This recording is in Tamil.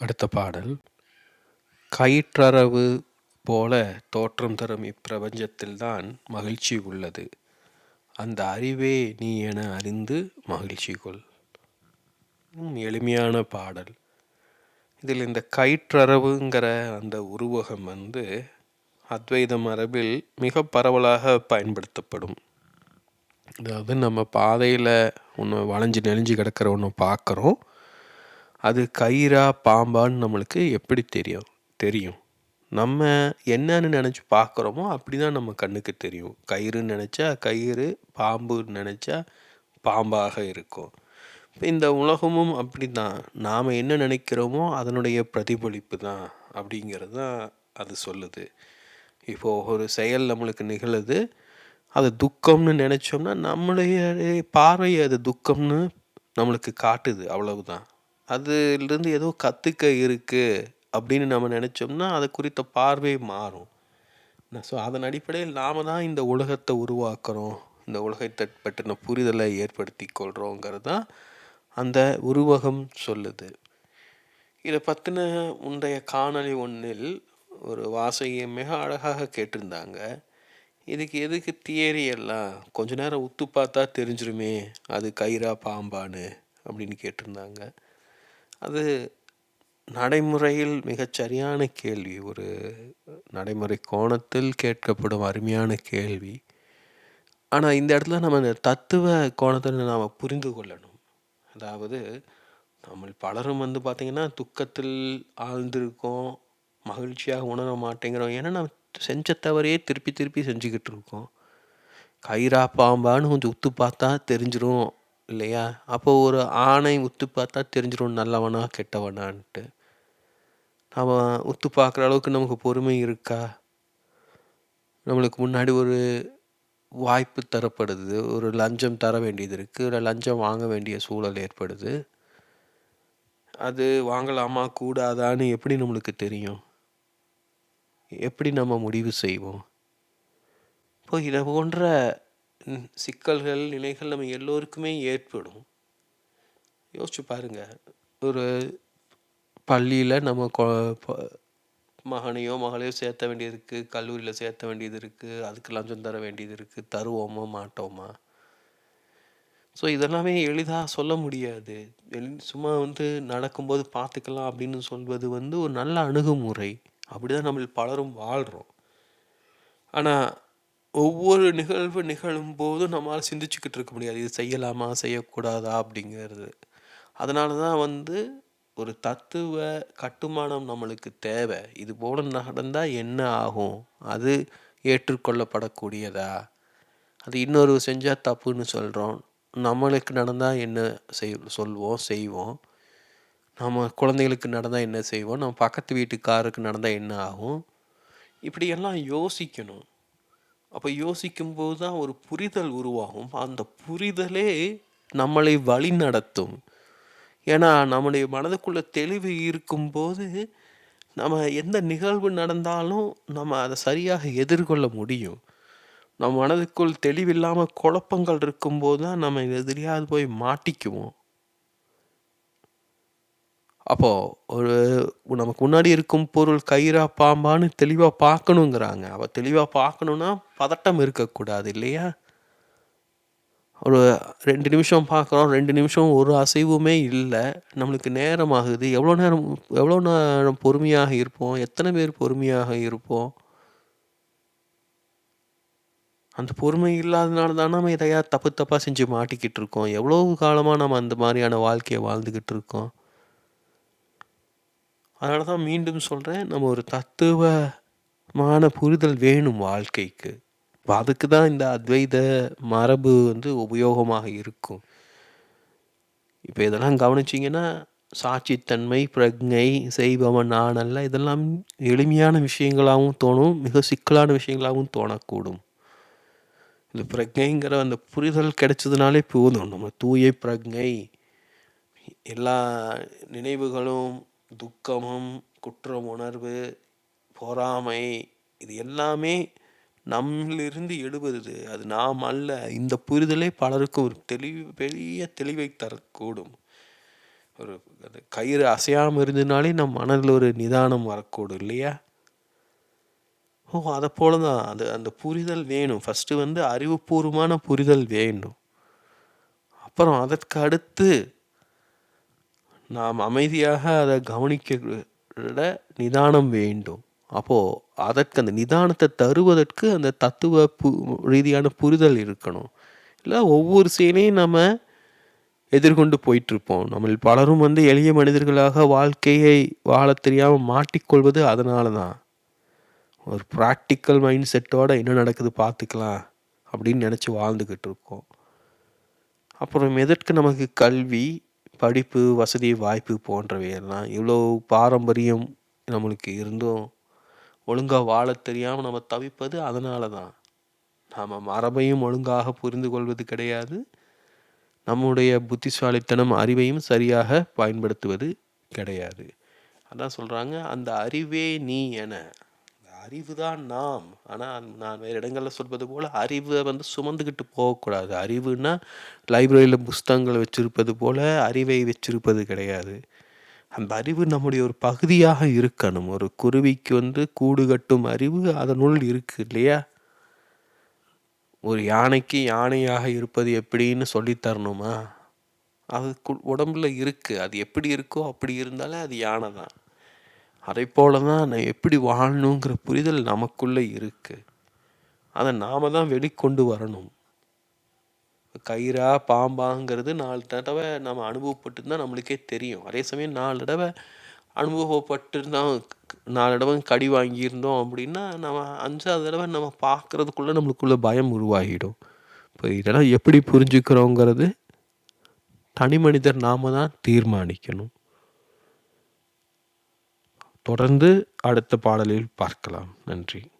அடுத்த பாடல். கயிற்றரவு போல தோற்றம் தரும் இப்பிரபஞ்சத்தில்தான் மகிழ்ச்சி உள்ளது. அந்த அறிவே நீ என அறிந்து மகிழ்ச்சி கொள். எளிமையான பாடல். இதில் இந்த கயிற்றரவுங்கிற அந்த உருவகம் வந்து அத்வைத மரபில் மிக பரவலாக பயன்படுத்தப்படும். அதாவது நம்ம பாதையில் ஒன்று வளைஞ்சு நெளிஞ்சு கிடக்கிற ஒன்று பார்க்குறோம் அது கயிறா பாம்பான்னு நம்மளுக்கு எப்படி தெரியும்? தெரியும். நம்ம என்னன்னு நினச்சி பார்க்குறோமோ அப்படி தான் நம்ம கண்ணுக்கு தெரியும். கயிறுன்னு நினச்சா கயிறு பாம்புன்னு நினச்சா பாம்பாக இருக்கும். இப்போ இந்த உலகமும் அப்படி தான் நாம் என்ன நினைக்கிறோமோ அதனுடைய பிரதிபலிப்பு தான் அப்படிங்கிறது தான் அது சொல்லுது. இப்போது ஒரு செயல் நம்மளுக்கு நிகழுது அது துக்கம்னு நினச்சோம்னா நம்மளுடைய பார்வை அது துக்கம்னு நம்மளுக்கு காட்டுது. அவ்வளவுதான். அதுலேருந்து ஏதோ கற்றுக்க இருக்குது அப்படின்னு நம்ம நினச்சோம்னா அது குறித்த பார்வை மாறும். ஸோ அதன் அடிப்படையில் நாம் தான் இந்த உலகத்தை உருவாக்குறோம். இந்த உலகத்தை பற்றின புரிதலை ஏற்படுத்தி கொள்கிறோங்கிறது தான் அந்த உருவகம் சொல்லுது. இதை பற்றின முந்தைய காணொளி ஒன்றில் ஒரு வாசகியை மிக அழகாக கேட்டிருந்தாங்க. இதுக்கு எதுக்கு தியரி எல்லாம்? கொஞ்ச நேரம் உத்து பார்த்தா தெரிஞ்சிருமே அது கயிறா பாம்பான்னு அப்படின்னு கேட்டிருந்தாங்க. அது நடைமுறையில் மிகச் சரியான கேள்வி. ஒரு நடைமுறை கோணத்தில் கேட்கப்படும் அருமையான கேள்வி. ஆனால் இந்த இடத்துல நம்ம இந்த தத்துவ கோணத்தில் நாம் புரிந்து கொள்ளணும். அதாவது நம்ம பலரும் வந்து பார்த்திங்கன்னா துக்கத்தில் ஆழ்ந்திருக்கோம் மகிழ்ச்சியாக உணர மாட்டேங்கிறோம். ஏன்னா நம்ம செஞ்ச தவறையே திருப்பி திருப்பி செஞ்சுக்கிட்டு இருக்கோம். கயிறா பாம்பான்னு கொஞ்சம் உத்து பார்த்தா தெரிஞ்சிடும் இல்லையா? அப்போது ஒரு ஆணை உத்து பார்த்தா தெரிஞ்சிடும் நல்லவனா கெட்டவனான்ட்டு. அவன் உத்து பார்க்குற அளவுக்கு நமக்கு பொறுமை இருக்கா? நம்மளுக்கு முன்னாடி ஒரு வாய்ப்பு தரப்படுது. ஒரு லஞ்சம் தர வேண்டியது இருக்குது இல்லை லஞ்சம் வாங்க வேண்டிய சூழல் ஏற்படுது. அது வாங்கலாமா கூடாதான்னு எப்படி நம்மளுக்கு தெரியும்? எப்படி நம்ம முடிவு செய்வோம்? இப்போ இதை போன்ற சிக்கல்கள் நிலைகள் நம்ம எல்லோருக்குமே ஏற்படும். யோசிச்சு பாருங்கள் ஒரு பள்ளியில் நம்ம கொ- ப- மகனையோ மகளையோ சேர்த்த வேண்டியது இருக்குது கல்லூரியில் சேர்த்த வேண்டியது இருக்குது அதுக்கு லஞ்சம் தர வேண்டியது இருக்குது தருவோமா மாட்டோமா? ஸோ இதெல்லாமே எளிதாக சொல்ல முடியாது. எளி- சும்மா வந்து நடக்கும்போது பார்த்துக்கலாம் அப்படின்னு சொல்வது வந்து ஒரு நல்ல அணுகுமுறை. அப்படி தான் நம்ம பலரும் வாழ்கிறோம் ஆனால் ஒவ்வொரு நிகழ்வு நிகழும் போதும் நம்மளால் சிந்திச்சுக்கிட்டு இருக்க முடியாது. இது செய்யலாமா செய்யக்கூடாதா அப்படிங்கிறது. அதனால தான் வந்து ஒரு தத்துவ கட்டுமானம் நம்மளுக்கு தேவை. இது போல நடந்தால் என்ன ஆகும்? அது ஏற்றுக்கொள்ளப்படக்கூடியதா? அது இன்னொரு செஞ்சால் தப்புன்னு சொல்கிறோம் நம்மளுக்கு நடந்தால் என்ன செய் சொல்வோம் செய்வோம். நம்ம குழந்தைகளுக்கு நடந்தால் என்ன செய்வோம்? நம்ம பக்கத்து வீட்டுக்காருக்கு நடந்தால் என்ன ஆகும்? இப்படியெல்லாம் யோசிக்கணும். அப்போ யோசிக்கும்போது தான் ஒரு புரிதல் உருவாகும். அந்த புரிதலே நம்மளை வழி நடத்தும். ஏன்னா நம்முடைய மனதுக்குள்ள தெளிவு இருக்கும்போது நம்ம எந்த நிகழ்வு நடந்தாலும் நம்ம அதை சரியாக எதிர்கொள்ள முடியும். நம்ம மனதுக்குள் தெளிவில்லாமல் குழப்பங்கள் இருக்கும்போது தான் நம்ம எதிரியாவது போய் மாட்டிக்குவோம். அப்போது ஒரு நமக்கு முன்னாடி இருக்கும் பொருள் கயிறா பாம்பான்னு தெளிவாக பார்க்கணுங்கிறாங்க. அப்போ தெளிவாக பார்க்கணுன்னா பதட்டம் இருக்கக்கூடாது இல்லையா? ஒரு ரெண்டு நிமிஷம் பார்க்குறோம் ரெண்டு நிமிஷம் ஒரு அசைவுமே இல்லை. நம்மளுக்கு நேரம் ஆகுது எவ்வளோ நேரம் எவ்வளோ நேரம் பொறுமையாக இருப்போம்? எத்தனை பேர் பொறுமையாக இருப்போம்? அந்த பொறுமை இல்லாதனால தான் நம்ம எதையா தப்பு தப்பாக செஞ்சு மாட்டிக்கிட்டு இருக்கோம். எவ்வளோ காலமாக நம்ம அந்த மாதிரியான வாழ்க்கையை வாழ்ந்துக்கிட்டு இருக்கோம்? அதனால தான் மீண்டும் சொல்கிறேன் நம்ம ஒரு தத்துவமான புரிதல் வேணும் வாழ்க்கைக்கு. அதுக்கு தான் இந்த அத்வைத மரபு வந்து உபயோகமாக இருக்கும். இப்போ இதெல்லாம் கவனிச்சிங்கன்னா சாட்சித்தன்மை பிரக்ஞை செய்பவன் நான் இதெல்லாம் எளிமையான விஷயங்களாகவும் தோணும் மிக சிக்கலான விஷயங்களாகவும் தோணக்கூடும். இந்த பிரக்ஞைங்கிற அந்த புரிதல் கிடைச்சதுனாலே போதும். நம்ம தூய பிரக்ஞை எல்லா நினைவுகளும் துக்கமும் குற்றம் உணர்வு பொறாமை இது எல்லாமே நம்மிலிருந்து எழுவது. அது நாம் அல்ல. இந்த புரிதலே பலருக்கு ஒரு தெளிவு பெரிய தெளிவை தரக்கூடும். ஒரு அந்த கயிறு அசையாமல் இருந்ததுனாலே நம் மனதில் ஒரு நிதானம் வரக்கூடும் இல்லையா? ஓ அதை போல தான் அது அந்த புரிதல் வேணும். ஃபஸ்ட்டு வந்து அறிவுபூர்வமான புரிதல் வேண்டும். அப்புறம் அதற்கு அடுத்து நாம் அமைதியாக அதை கவனிக்க நிதானம் வேண்டும். அப்போது அதற்கு அந்த நிதானத்தை தருவதற்கு அந்த தத்துவ பு ரீதியான புரிதல் இருக்கணும். இல்லை ஒவ்வொரு செயலையும் நம்ம எதிர்கொண்டு போயிட்டுருப்போம். நம்ம பலரும் வந்து எளிய மனிதர்களாக வாழ்க்கையை வாழ தெரியாமல் மாட்டிக்கொள்வது அதனால தான் ஒரு ப்ராக்டிக்கல் மைண்ட் செட்டோட என்ன நடக்குது பார்த்துக்கலாம் அப்படின்னு நினச்சி வாழ்ந்துக்கிட்டு இருக்கோம் அப்புறம் எதற்கு நமக்கு கல்வி படிப்பு வசதி வாய்ப்பு போன்றவையெல்லாம் இவ்வளோ பாரம்பரியம் நம்மளுக்கு இருந்தும் ஒழுங்காக வாழ தெரியாமல் நம்ம தவிப்பது அதனால தான் நாம் மரபையும் ஒழுங்காக புரிந்து கொள்வது கிடையாது. நம்முடைய புத்திசாலித்தனம் அறிவையும் சரியாக பயன்படுத்துவது கிடையாது. அதான் சொல்கிறாங்க அந்த அறிவே நீ என. அறிவு தான் நாம். ஆனால் நான் வேறு இடங்களில் சொல்வது போல் அறிவை வந்து சுமந்துக்கிட்டு போகக்கூடாது. அறிவுன்னா லைப்ரரியில் புஸ்தகங்கள் வச்சுருப்பது போல் அறிவை வச்சிருப்பது கிடையாது. அந்த அறிவு நம்முடைய ஒரு பகுதியாக இருக்கணும். ஒரு குருவிக்கு வந்து கூடு கட்டும் அறிவு அதனுள் இருக்குது இல்லையா? ஒரு யானைக்கு யானையாக இருப்பது எப்படின்னு சொல்லித்தரணுமா அது உடம்புல இருக்குது அது எப்படி இருக்கோ அப்படி இருந்தாலே அது யானை தான். அதை போல தான் நான் எப்படி வாழணுங்கிற புரிதல் நமக்குள்ளே இருக்குது அதை நாம் தான் வெளிக்கொண்டு வரணும். கயிறா பாம்பாங்கிறது நாலு தடவை நம்ம அனுபவப்பட்டு நம்மளுக்கே தெரியும். அதே சமயம் நாலு தடவை அனுபவப்பட்டிருந்தோம் நாலு தடவை கடி வாங்கியிருந்தோம் அப்படின்னா நம்ம அஞ்சாவது தடவை நம்ம பார்க்குறதுக்குள்ளே நம்மளுக்குள்ள பயம் உருவாகிடும். இப்போ இதெல்லாம் எப்படி புரிஞ்சுக்கிறோங்கிறது தனி மனிதர் நாம தான் தீர்மானிக்கணும். தொடர்ந்து அடுத்த பாடலில் பார்க்கலாம். நன்றி.